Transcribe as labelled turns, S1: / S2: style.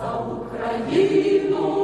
S1: За Україну